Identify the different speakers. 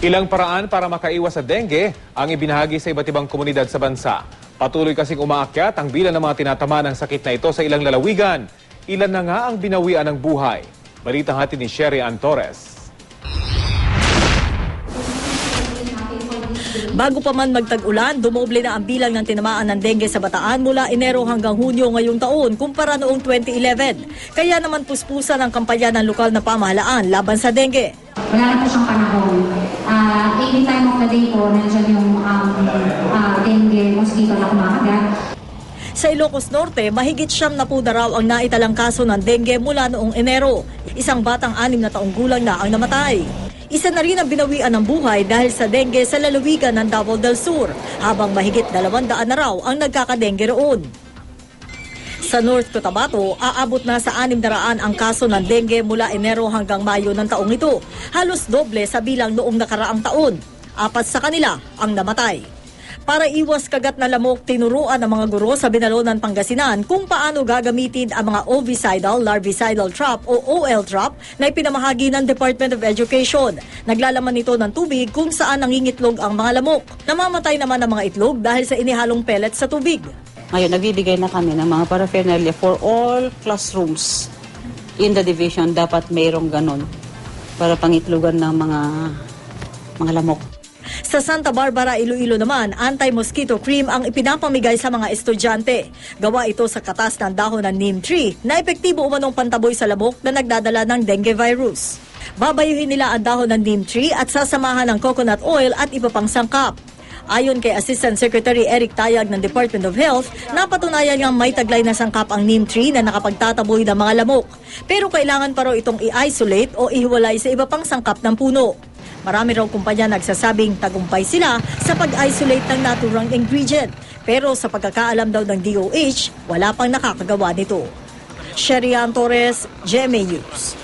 Speaker 1: Ilang paraan para makaiwas sa dengue ang ibinahagi sa iba't ibang komunidad sa bansa. Patuloy kasing umaakyat ang bilang ng mga tinatama ng sakit na ito sa ilang lalawigan. Ilan na nga ang binawian ng buhay. Balitang hati ni Sherry Ann Torres.
Speaker 2: Bago pa man magtag-ulan, dumoble na ang bilang ng tinamaan ng dengue sa Bataan mula Enero hanggang Hunyo ngayong taon kumpara noong 2011. Kaya naman puspusan ang kampanya ng lokal na pamahalaan laban sa dengue.
Speaker 3: Wala na po siyang panahon. Uh, any time of the day po, nandiyan yung um, uh, dengue mosquito na kumakagat.
Speaker 2: Sa Ilocos Norte, mahigit siyam na po na raw ang naitalang kaso ng dengue mula noong Enero. Isang batang anim na taong gulang na ang namatay. Isa na rin ang binawian ng buhay dahil sa dengue sa lalawigan ng Davao del Sur, habang mahigit dalawandaan na raw ang nagkakadengue roon. Sa North Cotabato, aabot na sa 600 ang kaso ng dengue mula Enero hanggang Mayo ng taong ito. Halos doble sa bilang noong nakaraang taon. Apat sa kanila ang namatay. Para iwas kagat na lamok, tinuruan ng mga guro sa Binalonan, Pangasinan kung paano gagamitin ang mga ovicidal larvicidal trap o OL trap na ipinamahagi ng Department of Education. Naglalaman nito ng tubig kung saan nangingitlog ang mga lamok. Namamatay naman ang mga itlog dahil sa inihalong pellets sa tubig.
Speaker 4: Ngayon, nagbibigay na kami ng mga paraphernalia for all classrooms in the division. Dapat mayroong ganon para pangitlugan ng mga mga lamok.
Speaker 2: Sa Santa Barbara, Iloilo naman, anti-mosquito cream ang ipinapamigay sa mga estudyante. Gawa ito sa katas ng dahon ng neem tree na epektibo umanong pantaboy sa lamok na nagdadala ng dengue virus. Babayuhin nila ang dahon ng neem tree at sasamahan ng coconut oil at iba pang sangkap. Ayon kay Assistant Secretary Eric Tayag ng Department of Health, napatunayan niyang may taglay na sangkap ang neem tree na nakapagtataboy ng mga lamok. Pero kailangan pa raw itong i-isolate o ihiwalay sa iba pang sangkap ng puno. Marami raw kumpanya nagsasabing tagumpay sila sa pag-isolate ng naturang ingredient. Pero sa pagkakaalam daw ng DOH, wala pang nakakagawa nito. Sherian Torres, GMA News.